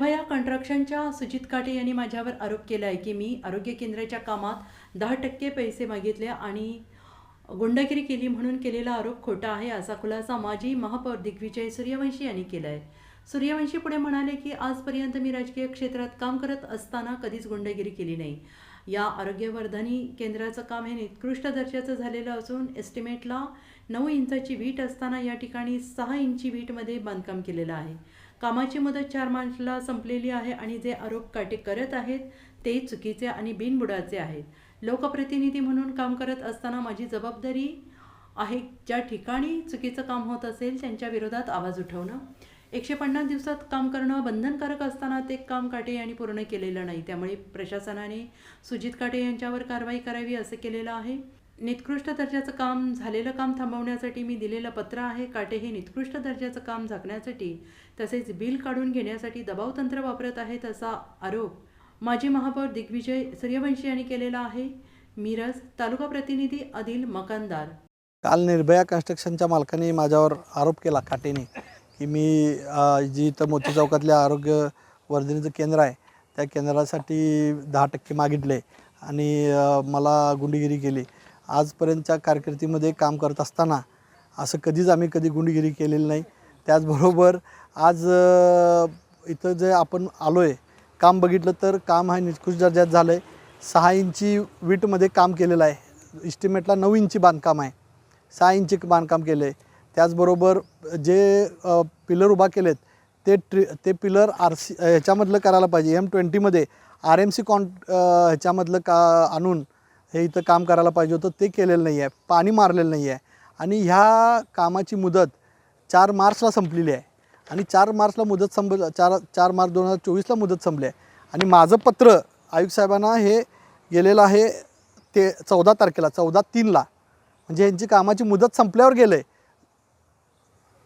कन्स्ट्रक्शनच्या सुजित काटे यांनी माझ्यावर आरोप केला आहे की मी आरोग्य केंद्राच्या कामात दहा टक्के पैसे मागितले आणि गुंडगिरी केली म्हणून केलेला आरोप खोटा आहे असा खुलासा माजी महापौर दिग्विजय सूर्यवंशी यांनी केला आहे सूर्यवंशी पुढे म्हणाले की आजपर्यंत मी राजकीय क्षेत्रात काम करत असताना कधीच गुंडगिरी केली नाही. या आरोग्यवर्धनी केंद्राचं काम हे निकृष्ट दर्जाचं झालेलं असून एस्टिमेटला नऊ इंचाची वीट असताना या ठिकाणी सहा इंची वीटमध्ये बांधकाम केलेलं आहे. कामाची मुदत चार मार्चला संपलेली आहे आणि जे आरोप काटे करत आहेत ते चुकीचे आणि बिनबुडाचे आहेत. लोकप्रतिनिधी म्हणून काम करत असताना माझी जबाबदारी आहे ज्या ठिकाणी चुकीचं काम होत असेल त्यांच्या विरोधात आवाज उठवणं. एकशे पन्नास दिवसात काम करणं बंधनकारक असताना ते काम काटे यांनी पूर्ण केलेलं नाही. त्यामुळे प्रशासनाने सुजित काटे यांच्यावर कारवाई करावी असं केलेलं आहे. निकृष्ट दर्जाचं काम झालेलं काम थांबवण्यासाठी मी दिलेलं पत्र आहे. काटे हे निकृष्ट दर्जाचं काम झाकण्यासाठी तसेच बिल काढून घेण्यासाठी दबाव तंत्र वापरत आहेत असा आरोप माजी महापौर दिग्विजय सूर्यवंशी यांनी केलेला आहे. मिरज तालुका प्रतिनिधी आदिल मकानदार. काल निर्भया कन्स्ट्रक्शनच्या मालकाने माझ्यावर आरोप केला काटेने की मी जी इथं मोती चौकातल्या आरोग्य वर्धनीचं केंद्र आहे त्या केंद्रासाठी दहा टक्के मागितले आणि मला गुंडगिरी केली. आजपर्यंतच्या कारकिर्दीमध्ये काम करत असताना असं कधीच आम्ही कधी गुंडगिरी केलेली नाही. त्याचबरोबर आज इथं जे आपण आलो आहे काम बघितलं तर काम हा निकृष्ट दर्जात झालं आहे सहा इंची वीटमध्ये काम केलेलं आहे. इस्टिमेटला नऊ इंची बांधकाम आहे. सहा इंची बांधकाम केलं आहे त्याचबरोबर जे पिलर उभा केलेत ते ट्रि ते पिलर आर सी ह्याच्यामधलं करायला पाहिजे. एम ट्वेंटीमध्ये आर एम सी कॉन ह्याच्यामधलं का आणून हे इथं काम करायला पाहिजे होतं ते केलेलं नाही आहे पाणी मारलेलं नाही आहे आणि ह्या कामाची मुदत चार मार्चला संपलेली आहे. आणि चार मार्चला मुदत संप चार चार मार्च दोन हजार चोवीसला मुदत संपली आहे. आणि माझं पत्र आयुक्त साहेबांना हे गेलेलं आहे ते चौदा तारखेला चौदा तीनला. म्हणजे यांची कामाची मुदत संपल्यावर गेलं आहे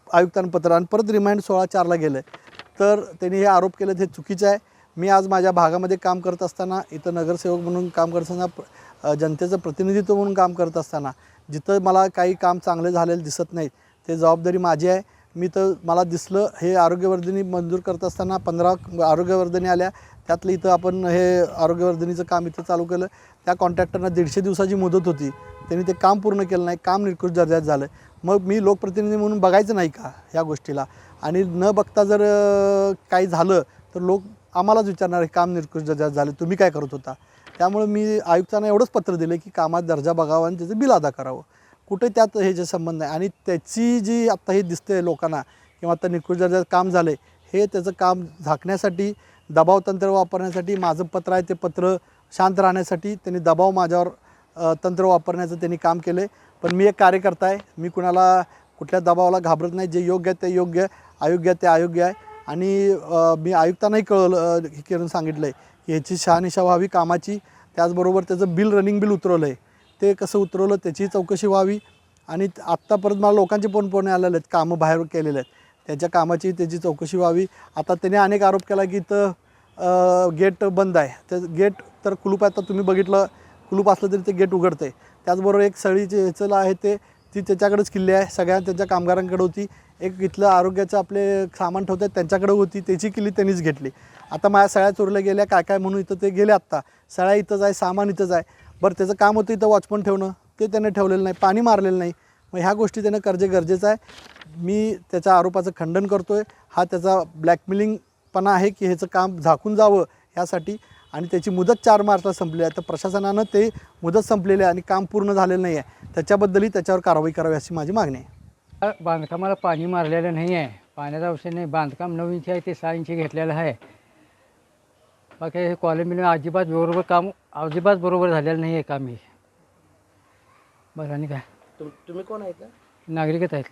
आयुक्तांपत्र आणि परत रिमाइंड सोळा चारला गेलं आहे तर त्यांनी हे आरोप केले हे चुकीचं आहे. मी आज माझ्या भागामध्ये काम करत असताना इथं नगरसेवक म्हणून काम करत असताना जनतेचं प्रतिनिधित्व म्हणून काम करत असताना जिथं मला काही काम चांगले झालेलं दिसत नाहीत ते जबाबदारी माझी आहे. मी तर मला दिसलं हे आरोग्यवर्धिनी मंजूर करत असताना पंधरा आरोग्यवर्धिनी आल्या त्यातलं इथं आपण हे आरोग्यवर्धिनीचं काम इथं चालू केलं. त्या कॉन्ट्रॅक्टरना दीडशे दिवसाची मुदत होती. त्यांनी ते काम पूर्ण केलं नाही काम निकृष्ट दर्जात झालं. मग मी लोकप्रतिनिधी म्हणून बघायचं नाही का ह्या गोष्टीला? आणि न बघता जर काही झालं तर लोक आम्हालाच विचारणार हे काम निकृष्ट दर्जात झाले तुम्ही काय करत होता? त्यामुळे मी आयुक्तांना एवढंच पत्र दिलं की कामात दर्जा बघावा आणि त्याचं बिल अदा करावं. कुठे त्यात हे जे संबंध आहे? आणि त्याची जी आत्ता हे दिसते लोकांना किंवा आता निकृष्ट दर्जात काम झालं हे त्याचं काम झाकण्यासाठी दबाव तंत्र वापरण्यासाठी माझं पत्र आहे ते पत्र शांत राहण्यासाठी त्यांनी दबाव माझ्यावर तंत्र वापरण्याचं त्यांनी काम केलं. आहे पण मी एक कार्यकर्ता आहे मी कुणाला कुठल्या दबावाला घाबरत नाही जे योग्य आहे ते योग्य आहे अयोग्य आहे ते अयोग्य आहे. आणि मी आयुक्तांनाही कळवलं हे करून सांगितलं आहे याची ह्याची शहानिशा व्हावी कामाची. त्याचबरोबर त्याचं बिल रनिंग बिल उतरवलं आहे ते कसं उतरवलं त्याची चौकशी व्हावी. आणि आत्ता परत मला लोकांचे फोन फोन आलेले आहेत कामं बाहेर केलेले आहेत. त्याच्या कामाची त्याची चौकशी व्हावी. आता त्याने अनेक आरोप केला की इथं गेट बंद आहे. ते गेट तर कुलूप आहे आता तुम्ही बघितलं कुलूप असलं तरी ते गेट उघडते त्याचबरोबर एक सळीचे ह्याचं आहे ते ती त्याच्याकडेच किल्ली आहे. सगळ्या त्याच्या कामगारांकडे होती. एक इथलं आरोग्याचं आपले सामान ठेवतात त्यांच्याकडे होती त्याची किल्ली त्यांनीच घेतली. आता माझ्या सळ्या चोरल्या गेल्या काय काय म्हणून इथं ते गेले आत्ता? सळ्या इथंच आहे सामान इथंच आहे बरं त्याचं काम होतं इथं वॉचमन ठेवणं. ते त्यानं ठेवलेलं नाही पाणी मारलेलं नाही. मग ह्या गोष्टी त्यानं कर्जे गरजेचं आहे. मी त्याच्या आरोपाचं खंडन करतो आहे हा त्याचा ब्लॅकमेलिंगपणा आहे की ह्याचं काम झाकून जावं ह्यासाठी आणि त्याची मुदत चार मार्चला संपली आहे. तर प्रशासनानं ते मुदत संपलेली आहे आणि काम पूर्ण झालेलं नाही आहे. त्याच्याबद्दलही त्याच्यावर कारवाई करावी अशी माझी मागणी आहे. बांधकामाला पाणी मारलेलं नाही आहे पाण्याचा विषय नाही. बांधकाम नऊ इंची आहे ते सहा इंची घेतलेलं आहे. बाकी हे कॉलनीने अजिबात बरोबर काम अजिबात बरोबर झालेलं नाही आहे काम हे. बरं आणि काय? तुम्ही कोण आहे का नागरिकच आहेत.